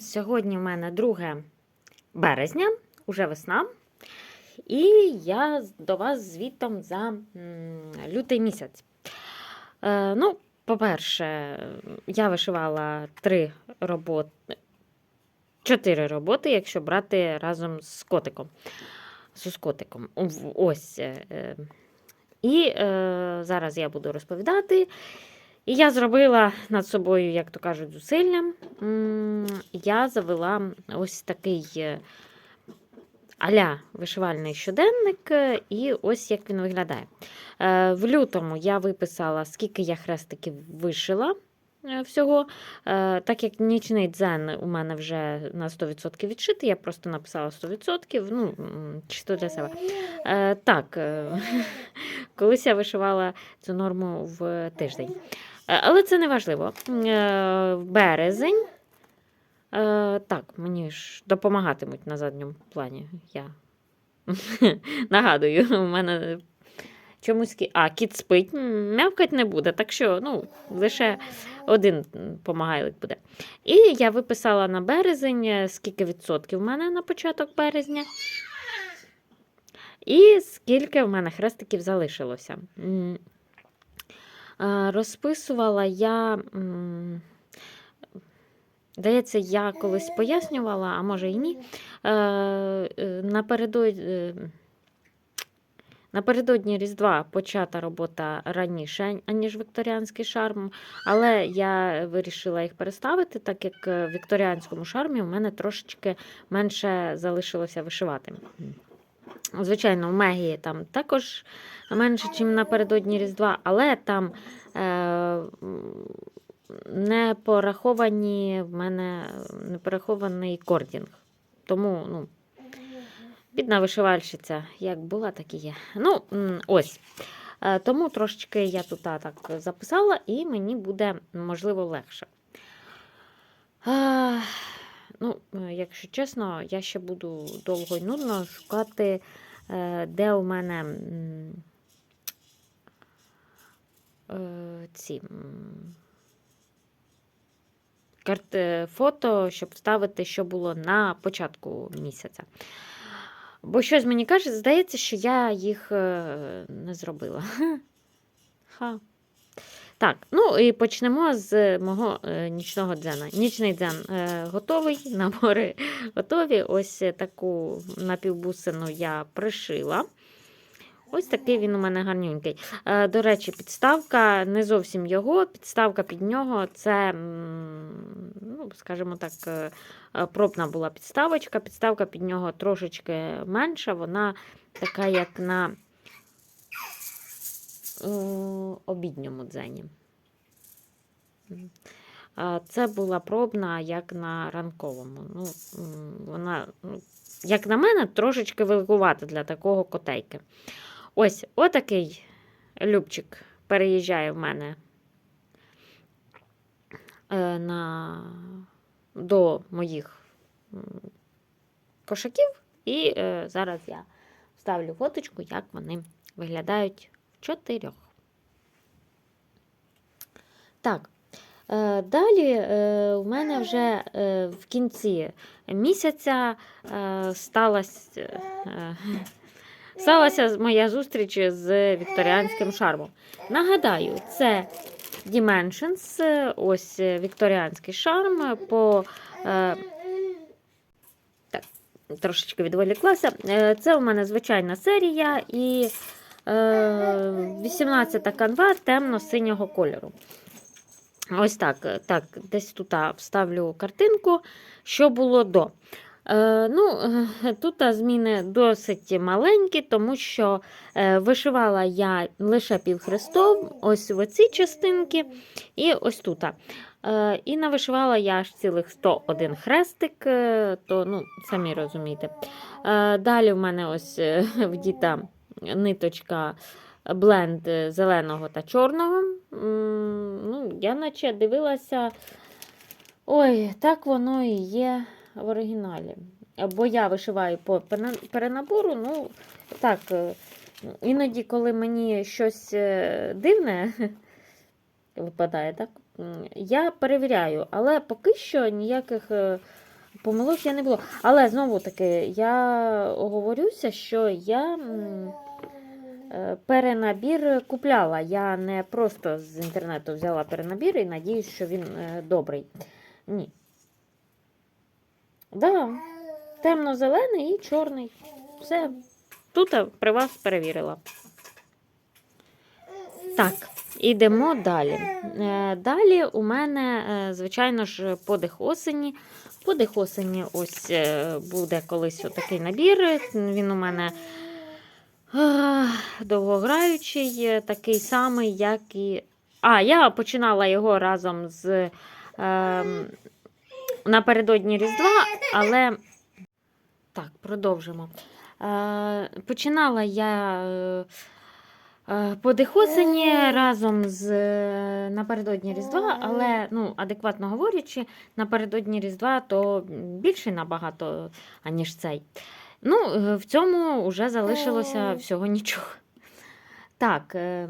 Сьогодні в мене 2 березня, уже весна. І я до вас звітом за лютий місяць. Е, Ну, по-перше, я вишивала три роботи, чотири роботи, якщо брати разом з котиком. З котиком. Ось. е, е. І зараз я буду розповідати. І я зробила над собою, як то кажуть, зусилля. Я завела ось такий е, аля вишивальний щоденник, е, і ось як він виглядає. Е, В лютому я виписала, скільки я хрестиків вишила всього. Так як нічний дзен у мене вже на 100% відшитий, я просто написала 100%, ну, чисто для себе. Так, колись я вишивала цю норму в тиждень. Е, Але це не важливо. Е, березень. е, Так, мені ж допомагатимуть на задньому плані. Я нагадую, у мене чомусь А, кіт спить, мявкать не буде, так що ну, лише один помагайлик буде. І я виписала на березень, скільки відсотків в мене на початок березня. І скільки в мене хрестиків залишилося. Розписувала я. Здається, я колись пояснювала, а може і ні. Е, е, Напередодні, е, напередодні Різдва почата робота раніше, аніж вікторіанський шарм, але я вирішила їх переставити, так як в вікторіанському шармі у мене трошечки менше залишилося вишивати. Звичайно, у Мегії там також менше, ніж напередодні Різдва, але там е, не пораховані в мене не порахований кордінг. Тому, ну, бідна вишивальщиця, як була, так і є. Ну, ось. Е, Тому трошечки я тут так записала, і мені буде, можливо, легше. Е, якщо чесно, я ще буду довго й нудно шукати, е, де у мене е, ці фото, щоб вставити, що було на початку місяця. Бо щось мені каже, здається, що я їх не зробила. Ха. Так, ну і почнемо з мого е, нічного дзена. Нічний дзен е, готовий, набори готові. Ось таку напівбусину я пришила. Ось такий він у мене гарненький. Е, До речі, підставка не зовсім його. Підставка під нього це, ну, скажімо так, е, е, пробна була підставочка. Підставка під нього трошечки менша, вона така, як на е, обідньому дзені. Це була пробна, як на ранковому. Ну, вона, ну, як на мене, трошечки великувата для такого котейки. Ось отакий любчик переїжджає в мене е, на, до моїх кошаків. І е, зараз я вставлю фоточку, як вони виглядають чотирьох. Так. Е, Далі е, у мене вже е, в кінці місяця е, сталася, е, сталася моя зустріч з вікторіанським шармом. Нагадаю, це Dimensions, е, ось е, вікторіанський шарм по. е, Так, трошечки відволіклася. Е, Це у мене звичайна серія і е, 18 канва темно-синього кольору. Ось так, е, так, десь тут вставлю картинку, що було до. Е, ну, е, Тут зміни досить маленькі, тому що е, вишивала я лише півхрестов, ось в оці частинки, і ось тут. Е, і навишивала я аж цілих 101 хрестик, е, то ну, самі розумієте. Е, далі в мене ось е, вдіта ниточка бленд е, зеленого та чорного. Ну, я наче дивилася. Ой, так воно і є в оригіналі. Бо я вишиваю по перенабору, ну, так, е, іноді, коли мені щось е, дивне випадає, так? я перевіряю, але поки що ніяких е, помилок я не було. Але знову таки, я оговорюся, що я е, перенабір купляла. Я не просто з інтернету взяла перенабір і надіюсь, що він е, добрий. Ні. Да, темно-зелений і чорний. Все. Тут при вас перевірила. Так, ідемо далі. Е, Далі у мене, е, звичайно ж, подих осені. Подих осені ось е, буде колись отакий набір. Він у мене е, довгограючий, е, такий самий, як і. А, я починала його разом з е, напередодні Різдва, але. Так, продовжимо. Е, починала я. Е, Е, Подих разом з е, напередодні Різдва, але ну, адекватно говорячи, напередодні Різдва то більший набагато, аніж цей. Ну, е, в цьому вже залишилося всього нічого. Так, е,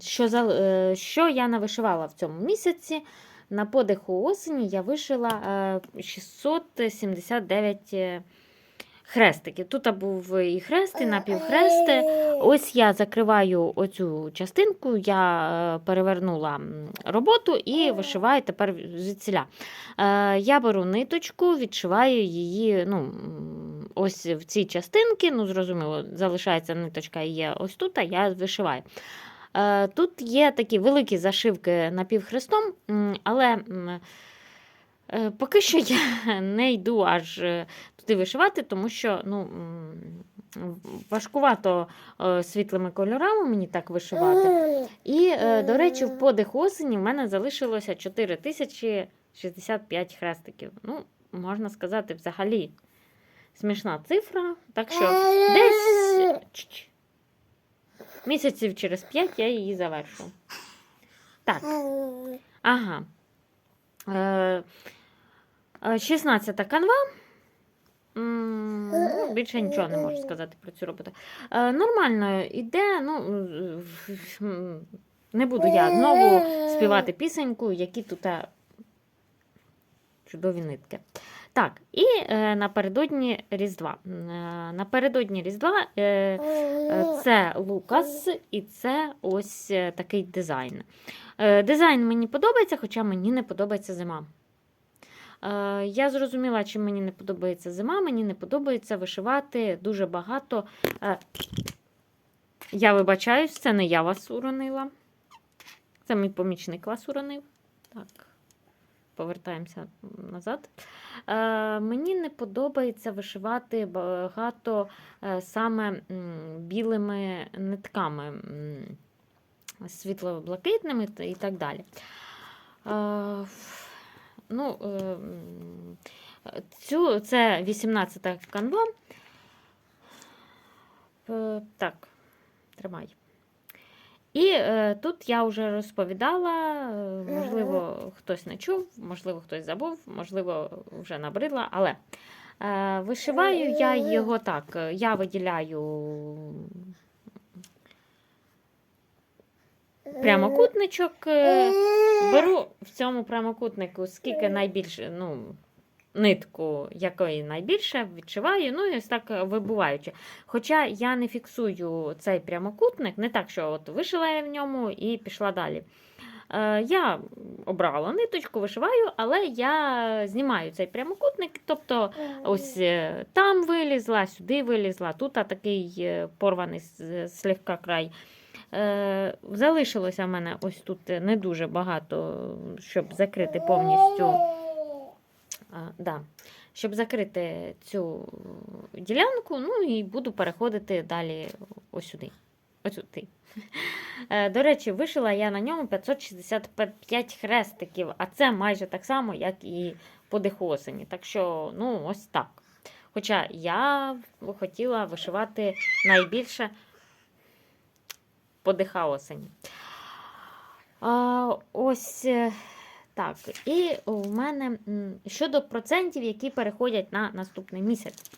що, е, що я навишивала в цьому місяці? На подиху осені я вишила е, 679 е, хрестиків. Тут був і хрест, і напівхрести. Ось я закриваю оцю частинку, я е, перевернула роботу і вишиваю тепер звідсіля. Е, Я беру ниточку, відшиваю її ну, ось в ці частинки. Ну, зрозуміло, залишається ниточка і є ось тут, а я вишиваю. Е, Тут є такі великі зашивки напівхрестом, але е, поки що я не йду аж е, туди вишивати, тому що ну, важкувато е, світлими кольорами мені так вишивати. І, е, до речі, в подих осені в мене залишилося 4065 хрестиків. Ну, можна сказати, взагалі смішна цифра. Так що десь місяців через 5 я її завершу. Так, ага. Е, е, 16 канва. Ну, Більше нічого не можу сказати про цю роботу. Е, Нормально іде. Ну, не буду я знову співати пісеньку, які тут е, чудові нитки. Так, і е, напередодні Різдва. Е, напередодні Різдва е, е, це Лукас і це ось е, такий дизайн. Е, дизайн мені подобається, хоча мені не подобається зима. Е, Я зрозуміла, чим мені не подобається зима. Мені не подобається вишивати дуже багато. Е, Я вибачаюсь, це не я вас уронила. Це мій помічник вас уронив. Так, повертаємося назад. Е, Мені не подобається вишивати багато саме білими нитками, світло-блакитними і так далі. Ну, е, цю, це 18-та канва. Е, Так, тримай. І е, тут я вже розповідала, е, можливо, хтось не чув, можливо, хтось забув, можливо, вже набридла, але е, вишиваю я його так. Я виділяю прямокутничок, е, беру в цьому прямокутнику скільки найбільше, ну, нитку, якої найбільше, відшиваю, ну і ось так е, вибуваючи. Хоча я не фіксую цей прямокутник, не так, що от вишила я в ньому і пішла далі. Е, Я обрала ниточку, вишиваю, але я знімаю цей прямокутник, тобто ось е, там вилізла, сюди вилізла, тут а такий е, порваний слегка край. Е, Залишилося в мене ось тут не дуже багато, щоб закрити повністю. А, да. Щоб закрити цю ділянку, ну і буду переходити далі ось сюди. Ось сюди. Е, До речі, вишила я на ньому 565 хрестиків, а це майже так само, як і подих осені. Так що, ну, ось так. Хоча я хотіла вишивати найбільше подиха осені. А, ось е, так. І у мене щодо процентів, які переходять на наступний місяць.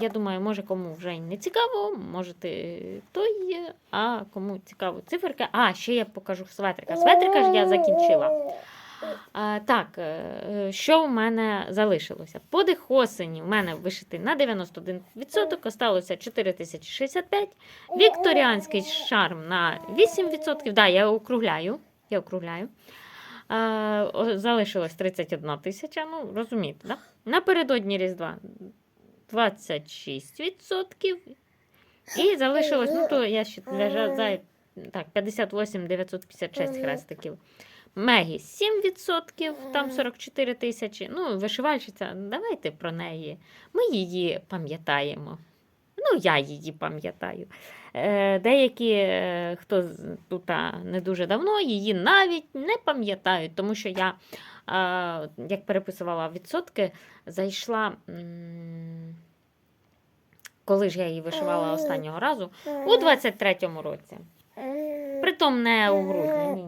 Я думаю, може кому вже не цікаво, можете той, є, а кому цікаво циферка. А, ще я покажу светрика. Светрика ж я закінчила. А, так, е, що в мене залишилося? Подих осені в мене вишитий на 91%, осталося 4065. Вікторіанський шарм на 8%. Да, я округляю. Я округляю. А, залишилось 31 тисяча. Ну, розумієте, да? Напередодні Різдва 26%. І залишилось, ну то я ще для так, 58 956 хрестиків. Мегі 7%, там 44 тисячі. Ну, вишивальщиця, давайте про неї. Ми її пам'ятаємо. Ну, я її пам'ятаю. Е, Деякі, е, хто тут не дуже давно, її навіть не пам'ятають, тому що я, як переписувала відсотки, зайшла. Коли ж я її вишивала останнього разу, у 23-му році. Притом не у грудні. Ні,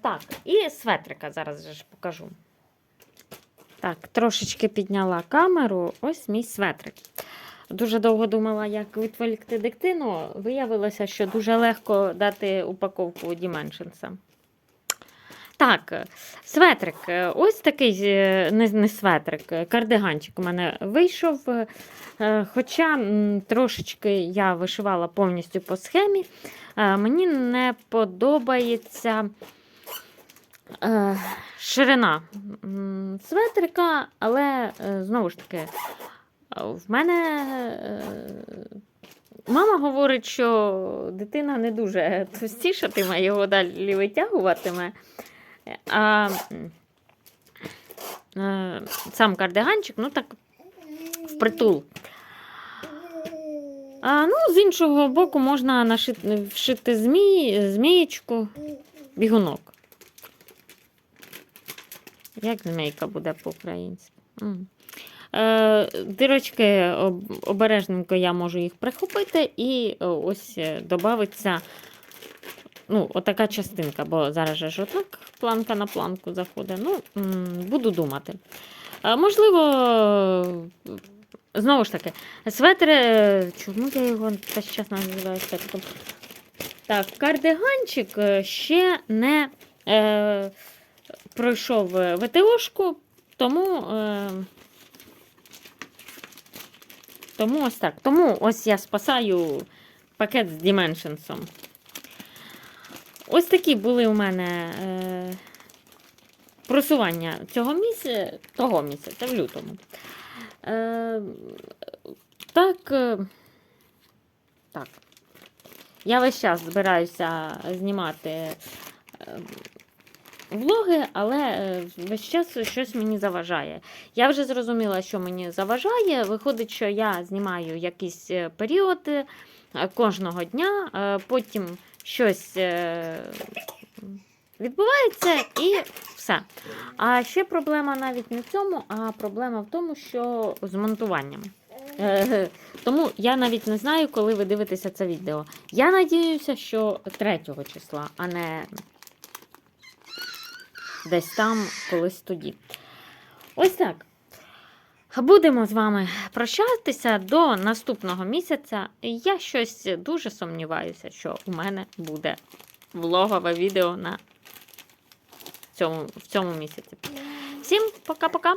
так, і светрика зараз же ж покажу. Так, трошечки підняла камеру. Ось мій светрик. Дуже довго думала, як відволікти диктину. Виявилося, що дуже легко дати упаковку Dimensions. Так, светрик. Ось такий е, не, не светрик, кардиганчик у мене вийшов. Е, Хоча трошечки я вишивала повністю по схемі, е, мені не подобається е, ширина светрика, але е, знову ж таки, в мене е, мама говорить, що дитина не дуже товстішатиме, його далі витягуватиме. А е, сам кардиганчик, ну так, впритул. А, ну, з іншого боку, можна нашити, вшити змій, змієчку, бігунок. Як змійка буде по-українськи? Е, дирочки обережненько я можу їх прихопити і о, ось е, додається ну, отака частинка, бо зараз же ж отак планка на планку заходить. Ну, буду думати. Е, можливо, е, знову ж таки, светр, е, чому я його час називаю светриком? Так, кардиганчик е, ще не е, пройшов е, ВТОшку, тому, е, тому ось так. Тому ось я спасаю пакет з Dimensions. Ось такі були у мене е, просування цього місяця, того місяця, в лютому. Е, так, е, так. Я весь час збираюся знімати е, влоги, але е, весь час щось мені заважає. Я вже зрозуміла, що мені заважає. Виходить, що я знімаю якісь е, періоди е, кожного дня, потім щось відбувається і все. А ще проблема навіть не в цьому, а проблема в тому, що з монтуванням. Тому я навіть не знаю, коли ви дивитеся це відео. Я надіюся, що 3 числа, а не десь там колись тоді. Ось так. Будемо з вами прощатися до наступного місяця. Я щось дуже сумніваюся, що у мене буде влогове відео на цьому, в цьому місяці. Всім пока-пока!